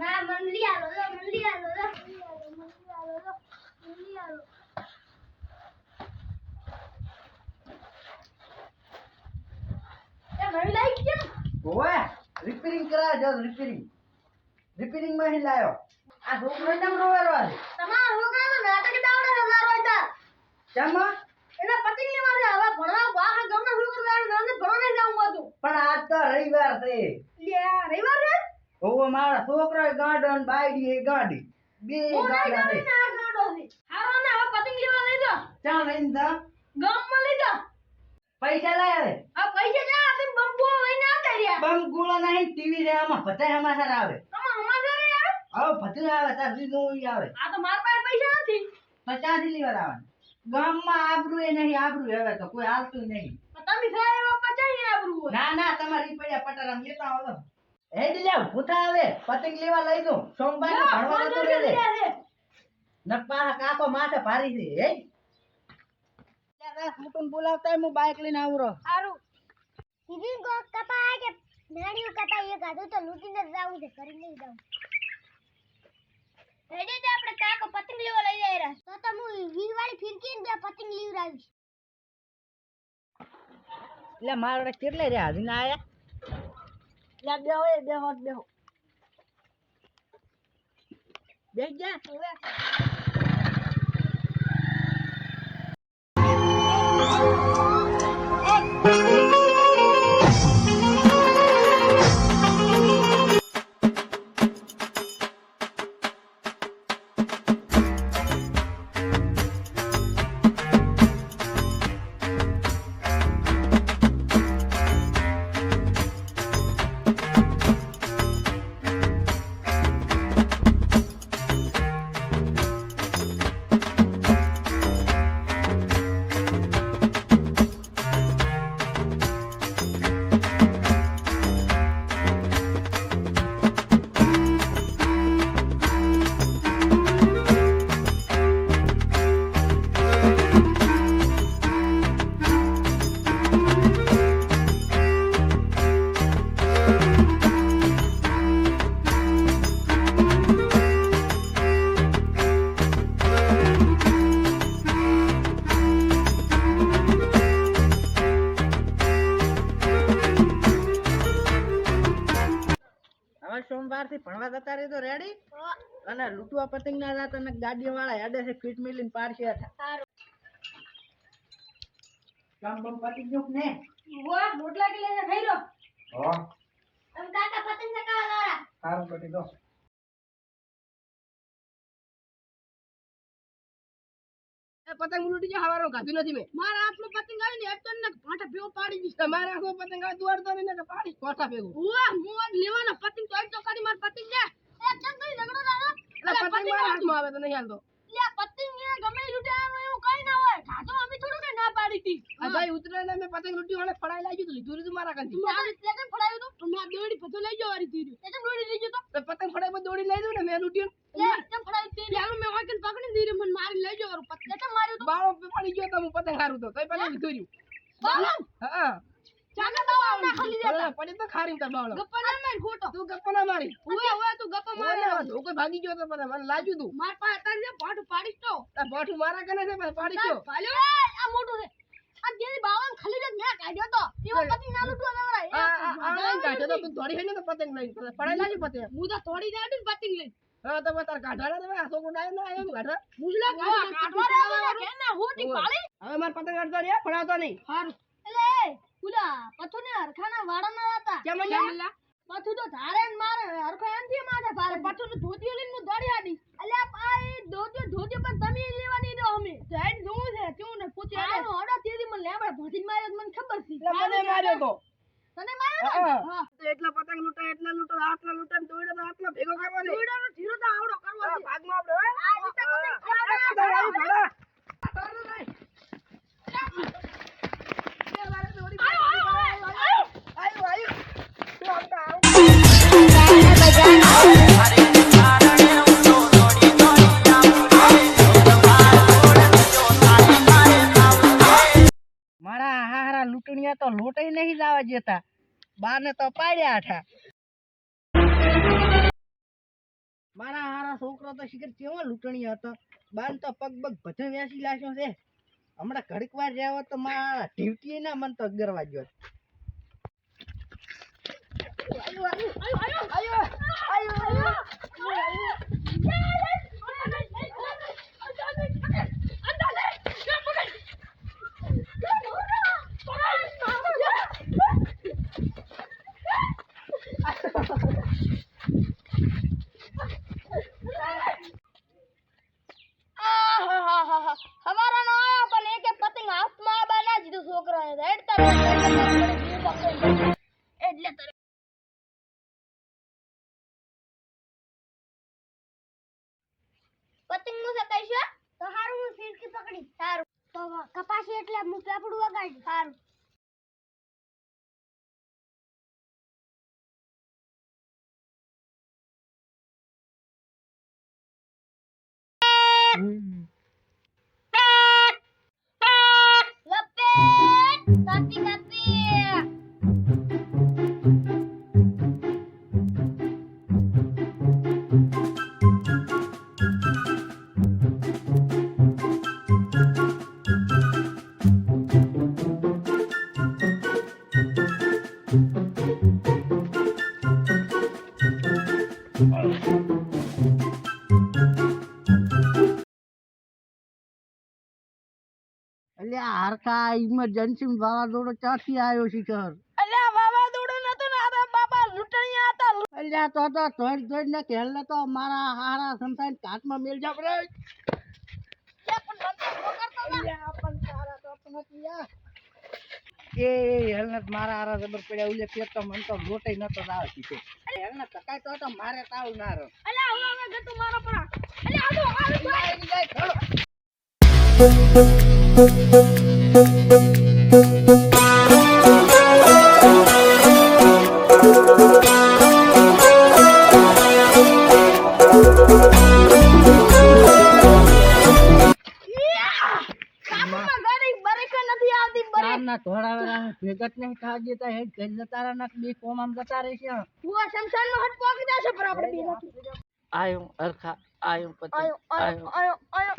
ના મંડલી આલો લો મંડલી આલો લો મંડલી આલો લો મંડલી આલો. એ મંડલી લાઈ કેમ? ઓવે રિપેરિંગ કરાવે જો રિપેરિંગ રિપેરિંગમાં હી લાયો. આ છોકરો કેમ તમારા છોકરાનો નાટક દાવડે હજારો એના પતિ ને મારે હવે ભણવા ગામના દાવડે નંદ ભણવા જાઉં હતું પણ આજ તો રવિવાર છે. લે રવિવાર ઓવો મારા છોકરો ગાંડો ને બાયડી એ ગાંડી. બે ગાંડા છે. ને હારો ને હવે પતંગ લેવા લઈ જાઓ. ચા લઈને જા ગામમાં લઈ જાઓ. પૈસા હવે આ પૈસા ક્યાં આપીને બંબુ લઈને આવતા રહ્યા. બમ નહીં ટીવી રે આમાં બધા સમાચાર આવે. હવે આવે તાર બીજું ઈ આવે. આ તો મારા પાસે પૈસા નથી. ચાથી લેવા આવવાનું ગામમાં આબરૂ એ નહીં આબરૂ હવે તો કોઈ હાલતું નહીં. તમે સાહેબ એવા પચાઈ આબરૂ ના ના તમારી પડ્યા પટારામ લેતા આવો. હેડ લેવ ભૂતા આવે પતંગ લેવા લઈ દો સોમવારે ભણવા જતો રહેજે નકપા કાકો માથે ભારી છે હે? મુકુન બોલાવતા હું બાઇક લઈને આવરો સારું સીધી ગો કપા કે મેડિયું કતા એ ગાધું તો લૂટીને જાવું છે કરી નહીં જાવું રેડી છે આપણે કાકો પતંગ લેવા લઈ જાય રહ્યા. તો તો હું વીસ વાળી ફિરકી બે પતંગ લીવડાવીશ. એટલે મારે કેટલે રે હાજી ના આયા? એટલે બેહો એ બેહો બેહો બેસ જા હવે સોમવારથી ભણવા જતા રહી રેડી અને લૂંટવા પતંગ ના રાત અને ગાડી વાળા હેડે છે ફીટ મિલીને પાડશે હતા કામ બમ પતી ગયું ને વાહ રોટલા કે લઈને ખાઈ લો. હા. કાકા પતંગ ચકાવા દોરા સારું પતી દો પતંગ લૂટી જાય હવારો ખાધું નથી મેં. મારા હાથમાં પતંગ આવી ને એટલે ને પાટા ભેગો પાડી દીધો મારા આખો પતંગ આ દોડ તો ને પાડી કોઠા ભેગો. વાહ હું લેવાનો પતંગ તો એક તો કરી માર પતંગ દે એક તો કઈ ઝઘડો દાદા પતંગ મારા હાથમાં આવે તો નહીં હાલતો. પતંગ ભાઈ ઉતરે ને મેં પતંગ લૂટી વાળે ફડાઈ લાગ્યું તું લીધું લીધું મારા કંથી તું એટલે ફડાયું તું માર દોડી પતો લઈ જાવ વારી તીર્યું એ દોડી લઈ ગયો તો? પતંગ ફડાઈ પર દોડી લઈ દઉં ને મેં લૂટ્યું. તો કેમ ફડાયું મેં વાકીને પકડી દીધું મને મારી લઈ જાવ પતંગ. કેમ માર્યું તું. બાળો પડી ગયો તો હું પતંગ હારું તો. લીધું રહ્યું. હા. ના ખાલી ભલે, પડી તો ખારી તાર બાવળો ગપ્પા ના માર ખોટો. તું ગપ્પા ના મારી ઓએ ઓએ તું ગપ્પા મારે. ધોકો ભાગી ગયો તો પણ મને લાગ્યું તું. માર પાસે તારી જે પાટું પાડીશ તો. તાર બોઠું મારા કને છે પણ પાડી ગયો. ભાલ્યો આ મોટું છે. આ જેની બાવન ખાલી જ મેં કાઢ્યો તો. એવો પતિ ના લૂટવા આ આ આ કાઢ્યો તો તું દોડી હે ને તો પતંગ લઈને ફડાઈ લાગ્યું પતંગ. હું તો તોડી દે પતંગ લઈને. હા તો તાર કાઢવાના તમે આ છોકરો ના આવ્યો કાઢવા મુજલા કાઢવા કાઢવા કે ના હોટી ઓવે. પાડી હવે માર પતંગ અડતો રહ્યા ફડાવતો નહીં. હારું. ને હરખાના વાડા ના હતા. કેમ અહીંયા? પથુ તો ધારે ને મારે હરખો એમથી માથે ભારે પથુ તો ધોતીઓ લઈને હું દોડી આડી. અલ્યા પાઈ ધોતીઓ ધોતીઓ પણ તમે લેવાની દો અમે. સાઈડ જોવું છે કેવું ને પૂછે આનો હડો તેરી મને લેબડા ભોજી માર્યો મને ખબર છે. મને માર્યો તો? તને માર્યો હા. તો એટલા પતંગ લૂટા એટલા લૂટા આટલા લૂંટા ને દોડ્યો તો આટલા ભેગો કરવો ને દોયડાનો ઢીરો તો આવડો કરવો છે. ભાગમાં આપણે હો. આ રીતે પતંગ ખાવા તો લૂંટાઈ નહીં લાવવા જતા બાને તો પાડ્યા હતા મારા હારા છોકરો તો શીખર કેવો લૂંટણી હતો બાન તો પગ પગ બધે વેસી લાગ્યો છે હમણાં ઘડીક વાર રહ્યા તો મારા ઢીવટી ના મન તો અગરવા ગયો આહાહાહા. હવારો નો આયો પણ એકે પતંગ હાથમાં બના દીધું લીધો. એટલે તને પતંગનું કહીશું તો હારું હું પકડી સારું તો કપાસી એટલે હું પેપડું વગાડી સારું લપેટ કાપી હરખા ઇમરજન્સી વાવાઝોડો ક્યાંથી આવ્યો શિખર? અલ્યા વાવાઝોડું નતું ને આ બાબા લૂંટણીયા હતા. અલ્યા તો તો ને ખેલને તો મારા હારા સંસાર કાચમાં મેલ જા રે અલ્યા પણ તારા તો પણ નથી યાર. એ હેલનટ મારા હારા જબર પડ્યા ઉલે પેટ તો મન તો રોટે નતો દાવ શીખે. હેલનટ ટકાય તો તો મારે તાવ ના અલ્યા હવે હવે ગતું મારો પર અલ્યા આવો આવો કાકુમાં ગાડી ભેગત નહીં થવા દેતા હેડ ઘર જતા રહ્યા ના બે કોમ આમ જતા રહેશે હું શમશાનમાં હટ પોકી જશે પર આપણે બે આયો અરખા આયો આયો આયો. આયો આયો.